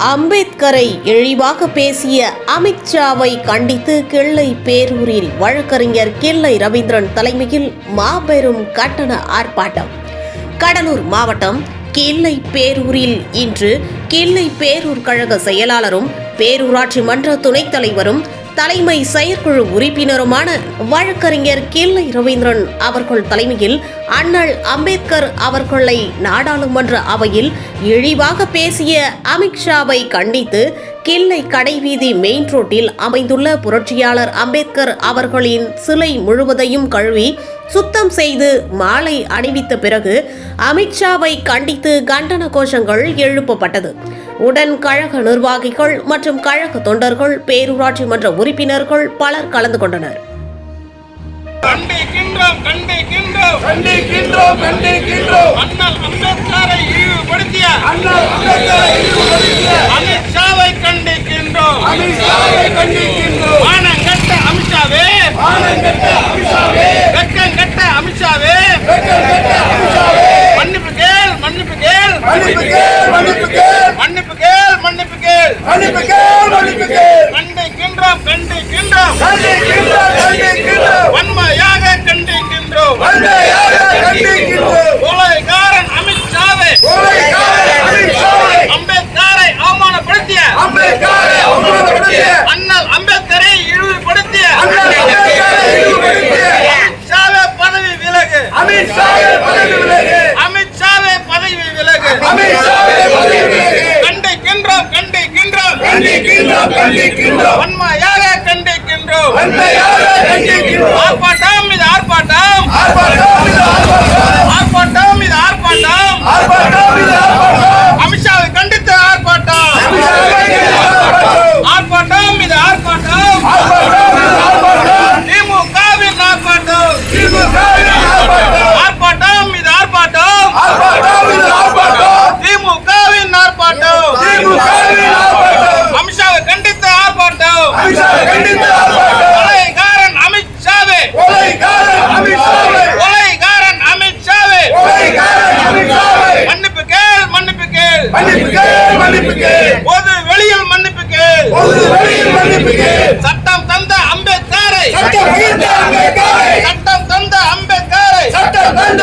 அம்பேத்கரை இழிவாக பேசிய அமித்ஷாவை கண்டித்து கிள்ளை பேரூரில் வழக்கறிஞர் கிள்ளை ரவீந்திரன் தலைமையில் மாபெரும் கட்டண ஆர்ப்பாட்டம். கடலூர் மாவட்டம் கிள்ளை பேரூரில் இன்று கிள்ளை பேரூர் கழக செயலாளரும் பேரூராட்சி மன்ற துணைத் தலைவரும் தலைமை செயற்குழு உறுப்பினருமான வழக்கறிஞர் கிள்ளை ரவீந்திரன் அவர்கள் தலைமையில் அண்ணல் அம்பேத்கர் அவர்களை நாடாளுமன்ற அவையில் இழிவாக பேசிய அமித்ஷாவை கண்டித்து கிள்ளை கடைவீதி மெயின் ரோட்டில் அமைந்துள்ள புரட்சியாளர் அம்பேத்கர் அவர்களின் சிலை முழுவதையும் கழுவி சுத்தம் செய்து மாலை அணிவித்த பிறகு அமித்ஷாவை கண்டித்து கண்டன கோஷங்கள் எழுப்பப்பட்டது. உடன் கழக நிர்வாகிகள் மற்றும் கழக தொண்டர்கள் பேரூராட்சி மன்ற உறுப்பினர்கள் பலர் கலந்து கொண்டனர். கண்டிக்கின்றோம் கண்டிக்கின்றோம். கண்டிக்கின்றோம் கண்டிக்கின்றோம். அண்ணல் அம்பேத்கரை இழிவுபடுத்திய அண்ணல் அம்பேத்கரை இழிவுபடுத்திய அமித்ஷாவை கண்டிக்கின்றோம் அமித்ஷாவை கண்டிக்கின்றோம் மானங்கட்ட அமித்ஷாவே மானங்கெட்ட அமித்ஷாவே வெக்கங்கட்ட அமித்ஷாவே வெட்கங்கெட்ட அமித்ஷாவே மன்னிப்பு கேள் மன்னிப்பு கேள் மன்னிப்பு கேள். மன்னிப்பு கேள் மன்னிப்பு கேள். மன்னிப்பு கேள் மன்னிப்பு கேள். கண்டிக்கின்றோம் கண்டிக்கின்றோம். ஆர்ப்பாட்டம் இது ஆர்ப்பாட்டம். ஆர்ப்பாட்டம் மன்னிப்புக்கு மன்னிப்புக்கு. பொது வெளியில் மன்னிப்புக்கு. பொது மன்னிப்புக்கு. சட்டம் தந்த அம்பேத்கரை. சட்டம் தந்த அம்பேத்கரை. சட்டம் தந்த அம்பேத்கரை. சட்டம் தந்த